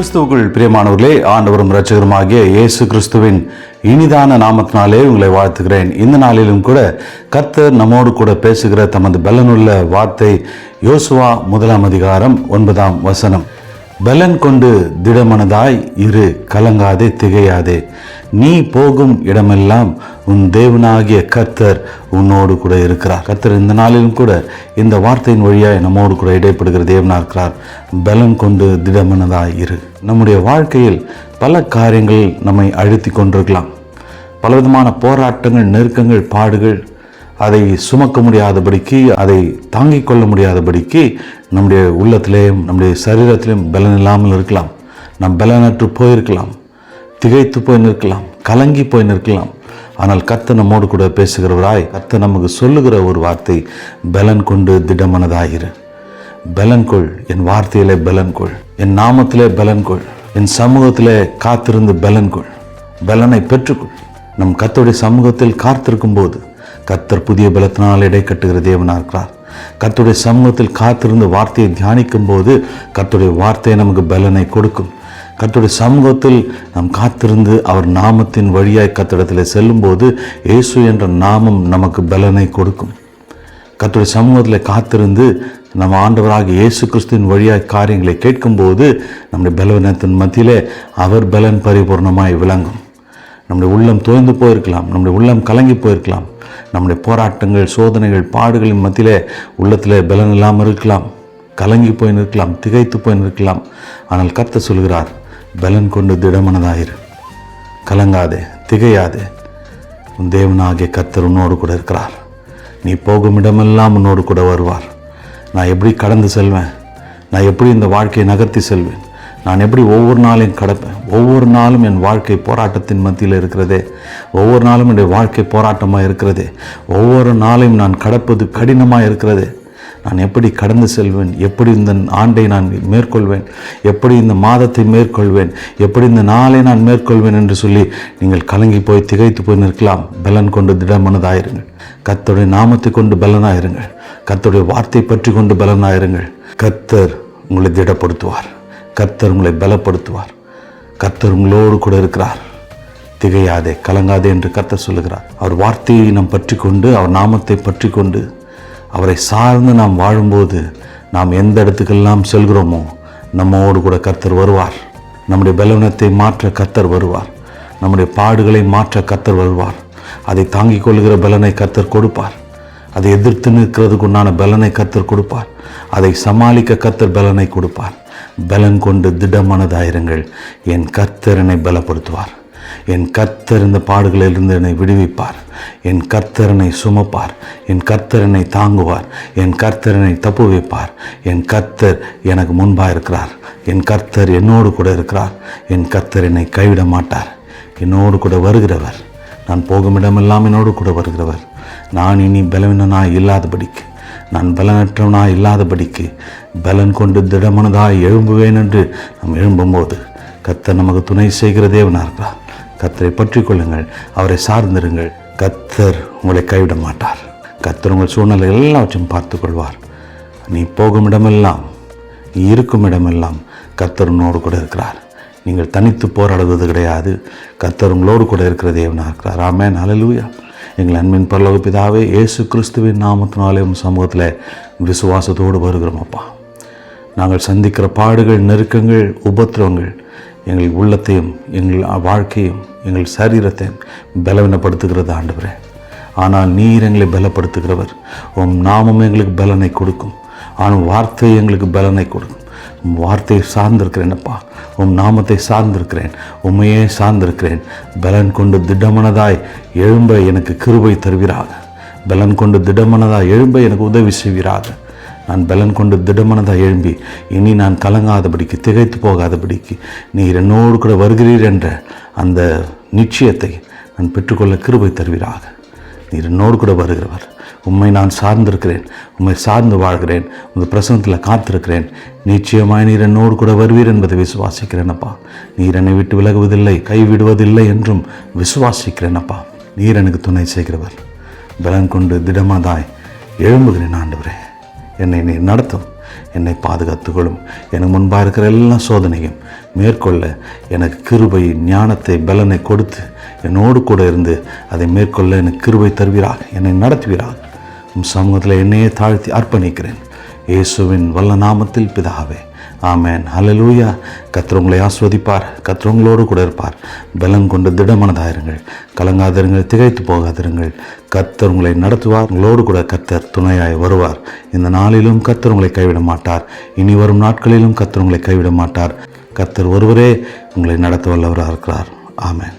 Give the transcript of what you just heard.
கிறிஸ்துவுக்குள் பிரியமானவர்களே ஆண்டவரும் இரட்சகருமாகிய இயேசு கிறிஸ்துவின் இனிதான நாமத்தினாலே உங்களை வாழ்த்துகிறேன். இந்த நாளிலும் கூட கர்த்தர் நம்மோடு கூட பேசுகிற தமது பலனுள்ள வார்த்தை யோசுவா முதலாம் அதிகாரம் ஒன்பதாம் வசனம். பலன் கொண்டு திடமனதாய் இரு கலங்காதே திகையாதே. நீ போகும் இடமெல்லாம் உன் தேவனாகிய கர்த்தர் உன்னோடு கூட இருக்கிறார். கர்த்தர் இந்த நாளிலும் கூட இந்த வார்த்தையின் வழியாய் நம்மோடு கூட இடைப்படுகிற தேவனாக இருக்கிறார். பலன் கொண்டு திடமனதாய் இரு. நம்முடைய வாழ்க்கையில் பல காரியங்கள் நம்மை அழுத்தி கொண்டிருக்கலாம். பலவிதமான போராட்டங்கள் நெருக்கங்கள் பாடுகள் அதை சுமக்க முடியாதபடிக்கு அதை தாங்கிக் கொள்ள முடியாதபடிக்கு நம்முடைய உள்ளத்திலேயும் நம்முடைய சரீரத்திலையும் பலன் இல்லாமல் இருக்கலாம். நம் பலனற்று போயிருக்கலாம். திகைத்து போய் நிற்கலாம். கலங்கி போய் நிற்கலாம். ஆனால் கத்த நம்மோடு கூட பேசுகிறவராய் கத்த நமக்கு சொல்லுகிற ஒரு வார்த்தை பலன் கொண்டு திடமனதாகிற பலன் கொள். என் வார்த்தையிலே பலன் கொள். என் நாமத்திலே பலன் கொள். என் சமூகத்திலே காத்திருந்து பலன் கொள். பலனை பெற்றுக்கொள். நம் கத்தோடைய சமூகத்தில் காத்திருக்கும் போது கத்தர் புதிய பலத்தினால் இடை கட்டுகிற தேவனாக இருக்கிறார். கத்துடைய சமூகத்தில் காத்திருந்து வார்த்தையை தியானிக்கும் போது கத்துடைய வார்த்தை நமக்கு பலனை கொடுக்கும். கத்துடைய சமூகத்தில் நாம் காத்திருந்து அவர் நாமத்தின் வழியாய் கத்திடத்தில் செல்லும்போது இயேசு என்ற நாமம் நமக்கு பலனை கொடுக்கும். கத்துடைய சமூகத்தில் காத்திருந்து நம்ம ஆண்டவராக இயேசு கிறிஸ்துவின் வழியாக காரியங்களை கேட்கும்போது நம்முடைய பலவீனத்தின் மத்தியிலே அவர் பலன் பரிபூர்ணமாய் விளங்கும். நம்முடைய உள்ளம் தோய்ந்து போயிருக்கலாம் நம்முடைய உள்ளம் கலங்கி போயிருக்கலாம் நம்முடைய போராட்டங்கள் சோதனைகள் பாடுகளின் மத்தியிலே உள்ளத்தில் பலன் இல்லாமல் இருக்கலாம் கலங்கி போய் நிற்கலாம் திகைத்து போய் நிற்கலாம். ஆனால் கத்த சொல்கிறார் பலன் கொண்டு திடமனதாயிரு. கலங்காதே திகையாதே. உன் தேவனாகிய கர்த்தர் உன்னோடு கூட இருக்கிறார். நீ போகும் இடமெல்லாம் உன்னோடு கூட வருவார். நான் எப்படி கடந்து செல்வேன்? நான் எப்படி இந்த வாழ்க்கையை நகர்த்தி செல்வேன்? நான் எப்படி ஒவ்வொரு நாளையும் கடப்பேன்? ஒவ்வொரு நாளும் என் வாழ்க்கை போராட்டத்தின் மத்தியில் இருக்கிறது. ஒவ்வொரு நாளும் என்னுடைய வாழ்க்கை போராட்டமாக இருக்கிறது. ஒவ்வொரு நாளையும் நான் கடப்பது கடினமாக இருக்கிறது. நான் எப்படி கடந்து செல்வேன்? எப்படி இந்த ஆண்டை நான் மேற்கொள்வேன்? எப்படி இந்த மாதத்தை மேற்கொள்வேன்? எப்படி இந்த நாளை நான் மேற்கொள்வேன் என்று சொல்லி நீங்கள் கலங்கி போய் திகைத்து போய் நிற்கலாம். பலன் கொண்டு திடமனதாயிருங்கள் கத்தோடைய நாமத்தை கொண்டு பலனாயிருங்கள். கத்தோடைய வார்த்தை பற்றி கொண்டு பலனாயிருங்கள். கர்த்தர் உங்களை திடப்படுத்துவார். கர்த்தர் உங்களை பலப்படுத்துவார். கர்த்தர் உங்களோடு கூட இருக்கிறார். திகையாதே கலங்காதே என்று கர்த்தர் சொல்லுகிறார். அவர் வார்த்தையை நாம் பற்றி கொண்டு அவர் நாமத்தை பற்றி கொண்டு அவரை சார்ந்து நாம் வாழும்போது நாம் எந்த இடத்துக்கெல்லாம் செல்கிறோமோ நம்மோடு கூட கர்த்தர் வருவார். நம்முடைய பலவீனத்தை மாற்ற கர்த்தர் வருவார். நம்முடைய பாடுகளை மாற்ற கர்த்தர் வருவார். அதை தாங்கிக் கொள்கிற பலனை கர்த்தர் கொடுப்பார். அதை எதிர்த்து நிற்கிறதுக்கு உண்டான பலனை கர்த்தர் கொடுப்பார். அதை சமாளிக்க கர்த்தர் பலனை கொடுப்பார். பலன் கொண்டு திடமானதாயிருங்கள். என் கர்த்தர் என்னை பலப்படுத்துவார். என் கர்த்தர் இந்த பாடுகளிலிருந்து என்னை விடுவிப்பார். என் கர்த்தரனை சுமப்பார். என் கர்த்தரனை தாங்குவார். என் கர்த்தரனை தப்பு வைப்பார். என் கர்த்தர் எனக்கு முன்பாக இருக்கிறார். என் கர்த்தர் என்னோடு கூட இருக்கிறார். என் கர்த்தர் என்னை கைவிட மாட்டார். என்னோடு கூட வருகிறவர். நான் போகும் இடமெல்லாம் என்னோடு கூட வருகிறவர். நான் இனி பலவீனனாக இல்லாதபடிக்கு நான் பலனற்றவனாய் இல்லாதபடிக்கு பலன் கொண்டு திடமனதாய் எழும்புவேன் என்று நாம் எழும்பும்போது கத்தர் நமக்கு துணை செய்கிற தேவனாக கத்தரை பற்றி கொள்ளுங்கள் அவரை சார்ந்திருங்கள். கத்தர் உங்களை கைவிட மாட்டார். கத்தர் உங்கள் சூழ்நிலை எல்லாவற்றையும் பார்த்து கொள்வார். நீ போகும் இடமெல்லாம் நீ இருக்கும் இடமெல்லாம் கத்தர் உன்னோடு கூட இருக்கிறார். நீங்கள் தனித்து போராடுவது கிடையாது. கத்தர் உங்களோடு கூட இருக்கிற தேவனாக இருக்கிறார் ஆமே ஹalleluya. எங்கள் அன்பின் பரலோக பிதாவே இயேசு கிறிஸ்துவின் நாமத்தினாலே உன் சமூகத்தில் விசுவாசத்தோடு வருகிறோம் அப்பா. நாங்கள் சந்திக்கிற பாடுகள் நெருக்கங்கள் உபத்திரவங்கள் எங்கள் உள்ளத்தையும் எங்கள் வாழ்க்கையும் எங்கள் சரீரத்தையும் பலவீனப்படுத்துகிறது ஆண்டவரே. ஆனால் நீர் எங்களை பலப்படுத்துகிறவர். உம் நாமம் எங்களுக்கு பலனை கொடுக்கும். ஆனால் வார்த்தை எங்களுக்கு பலனை கொடுக்கும். வார்த்தையை சார்ந்திருக்கிறேனப்பா. உம் நாமத்தை சார்ந்திருக்கிறேன். உண்மையே சார்ந்திருக்கிறேன். பலன் கொண்டு திடமனதாய் எழும்ப எனக்கு கிருபை தருவீராக. பலன் கொண்டு திடமனதாய் எழும்ப எனக்கு உதவி செய்வீராக. நான் பலன் கொண்டு திடமனதாக எழும்பி இனி நான் கலங்காதபடிக்கு திகைத்து போகாதபடிக்கு நீர் என்னோடு கூட வருகிறீர் என்ற அந்த நிச்சயத்தை நான் பெற்றுக்கொள்ள கிருபை தருவீராக. நீர் என்னோடு கூட வருகிறவர். உம்மை நான் சார்ந்திருக்கிறேன். உம்மை சார்ந்து வாழ்கிறேன். உங்கள் பிரசனத்தில் காத்திருக்கிறேன். நிச்சயமாய் நீர் என்னோடு கூட வருவீர் என்பதை விசுவாசிக்கிறேனப்பா நீர் என்னை விட்டு விலகுவதில்லை கைவிடுவதில்லை என்றும் விசுவாசிக்கிறேனப்பா நீர் எனக்கு துணை செய்கிறவர். பலன் கொண்டு திடமாதாய் எழும்புகிறேன் ஆண்டவரே. என்னை நீர் நடத்தும். என்னை பாதுகாத்துக்கொள்ளும். எனக்கு முன்பாக இருக்கிற எல்லா சோதனையும் மேற்கொள்ள எனக்கு கிருபை ஞானத்தை பலனை கொடுத்து என்னோடு கூட இருந்து அதை மேற்கொள்ள எனக்கு கிருபை தருவீராக. என்னை நடத்துவீராக. உம் சமூகத்தில் என்னையே தாழ்த்தி அர்ப்பணிக்கிறேன். இயேசுவின் வல்ல நாமத்தில் பிதாவே ஆமேன். ஹலலூயா கர்த்தர் உங்களை ஆஸ்வதிப்பார் கர்த்தர் உங்களோடு கூட இருப்பார். பலம் கொண்டு திடமனதாயிருங்கள். கலங்காதிருங்கள் திகைத்து போகாதிருங்கள். கத்தர் உங்களை நடத்துவார் உங்களோடு கூட கத்தர் துணையாய் வருவார். இந்த நாளிலும் கத்தர் உங்களை கைவிட மாட்டார். இனி வரும் நாட்களிலும் கத்தர் உங்களை கைவிட மாட்டார். கத்தர் ஒருவரே உங்களை நடத்த வல்லவராக இருக்கிறார் ஆமேன்.